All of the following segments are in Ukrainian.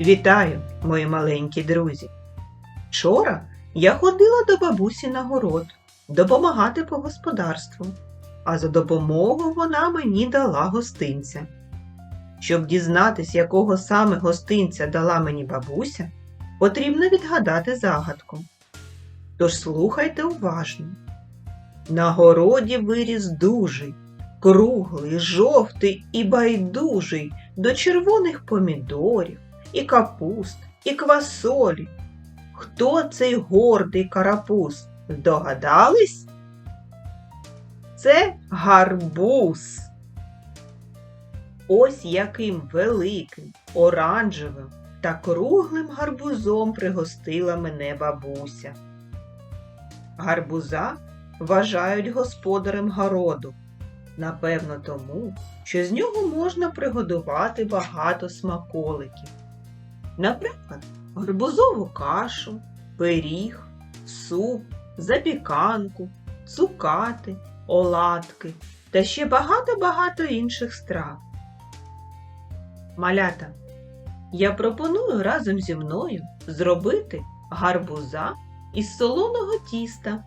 Вітаю, мої маленькі друзі! Вчора я ходила до бабусі на город допомагати по господарству, а за допомогу вона мені дала гостинця. Щоб дізнатись, якого саме гостинця дала мені бабуся, потрібно відгадати загадку. Тож слухайте уважно. На городі виріс дужий, круглий, жовтий і байдужий до червоних помідорів, і капуст, і квасолі. Хто цей гордий карапуз? Здогадались? Це гарбуз. Ось яким великим, оранжевим та круглим гарбузом пригостила мене бабуся. Гарбуза вважають господарем городу. Напевно, тому, що з нього можна пригодувати багато смаколиків. Наприклад, гарбузову кашу, пиріг, суп, запіканку, цукати, оладки та ще багато-багато інших страв. Малята, я пропоную разом зі мною зробити гарбуза із солоного тіста.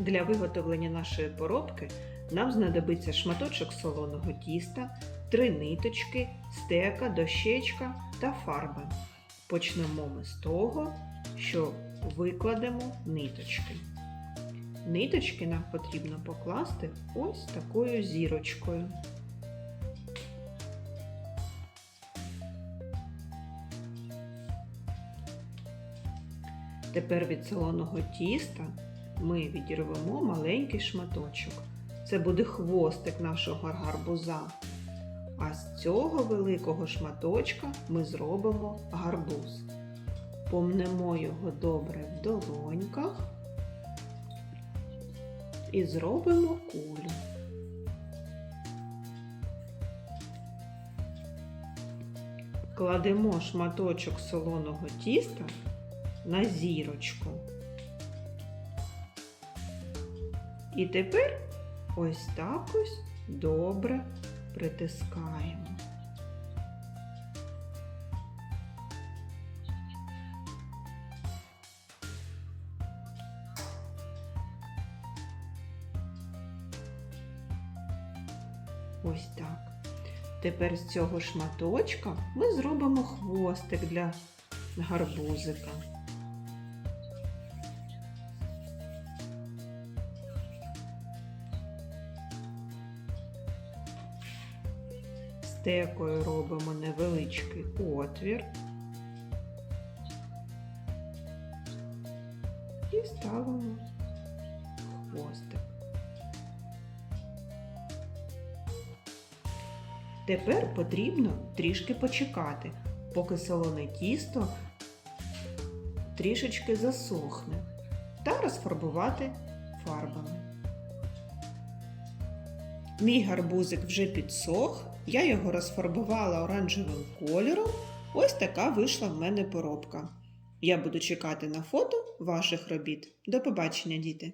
Для виготовлення нашої поробки нам знадобиться шматочок солоного тіста, три ниточки, стека, дощечка та фарба. Почнемо ми з того, що викладемо ниточки. Ниточки нам потрібно покласти ось такою зірочкою. Тепер від солоного тіста ми відірвемо маленький шматочок. Це буде хвостик нашого гарбуза. А з цього великого шматочка ми зробимо гарбуз. Помнемо його добре в долоньках і зробимо кулю. Кладемо шматочок солоного тіста на зірочку. І тепер ось так ось добре притискаємо. Ось так. Тепер з цього шматочка ми зробимо хвостик для гарбузика. Стекою робимо невеличкий отвір і ставимо хвостик. Тепер потрібно трішки почекати, поки солоне тісто трішечки засохне та розфарбувати фарбами. Мій гарбузик вже підсох, я його розфарбувала оранжевим кольором. Ось така вийшла в мене поробка. Я буду чекати на фото ваших робіт. До побачення, діти!